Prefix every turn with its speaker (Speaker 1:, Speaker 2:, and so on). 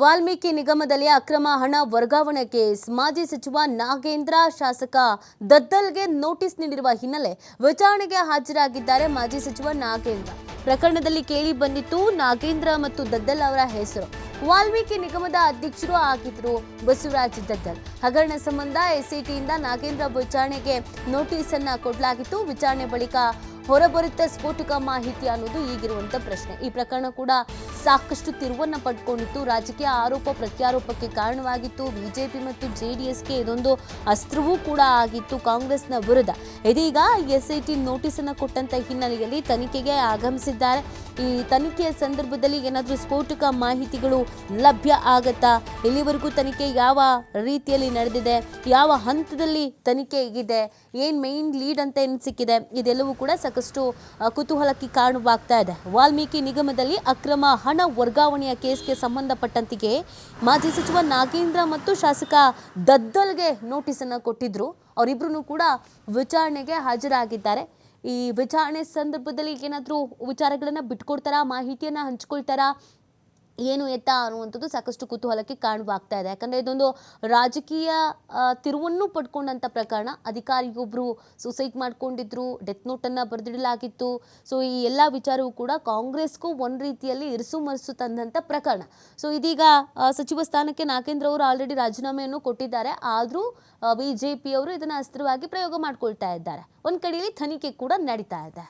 Speaker 1: ವಾಲ್ಮೀಕಿ ನಿಗಮದಲ್ಲಿ ಅಕ್ರಮ ಹಣ ವರ್ಗಾವಣೆ ಕೇಸ್ ಮಾಜಿ ಸಚಿವ ನಾಗೇಂದ್ರ ಶಾಸಕ ದದ್ದಲ್ಗೆ ನೋಟಿಸ್ ನೀಡಿರುವ ಹಿನ್ನೆಲೆ ವಿಚಾರಣೆಗೆ ಹಾಜರಾಗಿದ್ದಾರೆ ಮಾಜಿ ಸಚಿವ ನಾಗೇಂದ್ರ. ಪ್ರಕರಣದಲ್ಲಿ ಕೇಳಿ ಬಂದಿತ್ತು ನಾಗೇಂದ್ರ ಮತ್ತು ದದ್ದಲ್ ಅವರ ಹೆಸರು. ವಾಲ್ಮೀಕಿ ನಿಗಮದ ಅಧ್ಯಕ್ಷರು ಆಗಿದ್ರು ಬಸವರಾಜ್ ದದ್ದಲ್. ಹಗರಣ ಸಂಬಂಧ ಎಸ್ಐಟಿಯಿಂದ ನಾಗೇಂದ್ರ ವಿಚಾರಣೆಗೆ ನೋಟಿಸ್ ಅನ್ನ ಕೊಡಲಾಗಿತ್ತು. ವಿಚಾರಣೆ ಬಳಿಕ ಹೊರಬರುತ್ತ ಸ್ಫೋಟಕ ಮಾಹಿತಿ ಅನ್ನೋದು ಈಗಿರುವಂತ ಪ್ರಶ್ನೆ. ಈ ಪ್ರಕರಣ ಕೂಡ ಸಾಕಷ್ಟು ತಿರುವನ್ನ ಪಡ್ಕೊಂಡಿತ್ತು. ರಾಜಕೀಯ ಆರೋಪ ಪ್ರತ್ಯಾರೋಪಕ್ಕೆ ಕಾರಣವಾಗಿತ್ತು. ಬಿಜೆಪಿ ಮತ್ತು ಜೆ ಡಿ ಎಸ್ಗೆ ಇದೊಂದು ಅಸ್ತ್ರವೂ ಕೂಡ ಆಗಿತ್ತು ಕಾಂಗ್ರೆಸ್ನ ವಿರುದ್ಧ. ಇದೀಗ ಎಸ್ ಐ ಟಿ ನೋಟಿಸನ್ನು ಕೊಟ್ಟಂತ ಹಿನ್ನೆಲೆಯಲ್ಲಿ ತನಿಖೆಗೆ ಆಗಮಿಸಿದ್ದಾರೆ. ಈ ತನಿಖೆಯ ಸಂದರ್ಭದಲ್ಲಿ ಏನಾದರೂ ಸ್ಫೋಟಕ ಮಾಹಿತಿಗಳು ಲಭ್ಯ ಆಗತ್ತಾ? ಇಲ್ಲಿವರೆಗೂ ತನಿಖೆ ಯಾವ ರೀತಿಯಲ್ಲಿ ನಡೆದಿದೆ? ಯಾವ ಹಂತದಲ್ಲಿ ತನಿಖೆ ಇದೆ? ಏನು ಮೈನ್ ಲೀಡ್ ಅಂತ ಏನು ಸಿಕ್ಕಿದೆ? ಇದೆಲ್ಲವೂ ಕೂಡ ಸಾಕಷ್ಟು ಕುತೂಹಲಕ್ಕೆ ಕಾರಣವಾಗ್ತಾ ಇದೆ. ವಾಲ್ಮೀಕಿ ನಿಗಮದಲ್ಲಿ ಅಕ್ರಮ ಹಣ ವರ್ಗಾವಣೆಯ ಕೇಸ್ಗೆ ಸಂಬಂಧಪಟ್ಟಂತಿಗೆ ಮಾಜಿ ಸಚಿವ ನಾಗೇಂದ್ರ ಮತ್ತು ಶಾಸಕ ದದ್ದಲ್ಗೆ ನೋಟಿಸನ್ನು ಕೊಟ್ಟಿದ್ದರು ಅವರಿಬ್ರು ಕೂಡ ವಿಚಾರಣೆಗೆ ಹಾಜರಾಗಿದ್ದಾರೆ. ಈ ವಿಚಾರಣೆ ಸಂದರ್ಭದಲ್ಲಿ ಏನಾದರೂ ವಿಚಾರಗಳನ್ನು ಬಿಟ್ಕೊಡ್ತಾರಾ? ಮಾಹಿತಿಯನ್ನು ಹಂಚ್ಕೊಳ್ತಾರಾ? ಏನು ಎತ್ತ ಅನ್ನುವಂಥದ್ದು ಸಾಕಷ್ಟು ಕುತೂಹಲಕ್ಕೆ ಕಾರಣವಾಗ್ತಾ ಇದೆ. ಯಾಕಂದರೆ ಇದೊಂದು ರಾಜಕೀಯ ತಿರುವನ್ನು ಪಡ್ಕೊಂಡಂಥ ಪ್ರಕರಣ. ಅಧಿಕಾರಿಯೊಬ್ಬರು ಸೂಸೈಡ್ ಮಾಡ್ಕೊಂಡಿದ್ರು ಡೆತ್ ನೋಟನ್ನು ಬರೆದಿಡಲಾಗಿತ್ತು. ಸೊ ಈ ಎಲ್ಲ ವಿಚಾರವೂ ಕೂಡ ಕಾಂಗ್ರೆಸ್ಗೂ ಒಂದು ರೀತಿಯಲ್ಲಿ ಇರಿಸು ಮರಸು ತಂದಂಥ ಪ್ರಕರಣ. ಸೊ ಇದೀಗ ಸಚಿವ ಸ್ಥಾನಕ್ಕೆ ನಾಗೇಂದ್ರ ಅವರು ಆಲ್ರೆಡಿ ರಾಜೀನಾಮೆಯನ್ನು ಕೊಟ್ಟಿದ್ದಾರೆ. ಆದರೂ ಬಿ ಜೆ ಪಿಯವರು ಇದನ್ನು ಅಸ್ತ್ರವಾಗಿ ಪ್ರಯೋಗ ಮಾಡ್ಕೊಳ್ತಾ ಇದ್ದಾರೆ. ಒಂದು ಕಡೆಯಲ್ಲಿ ತನಿಖೆ ಕೂಡ ನಡೀತಾ ಇದೆ.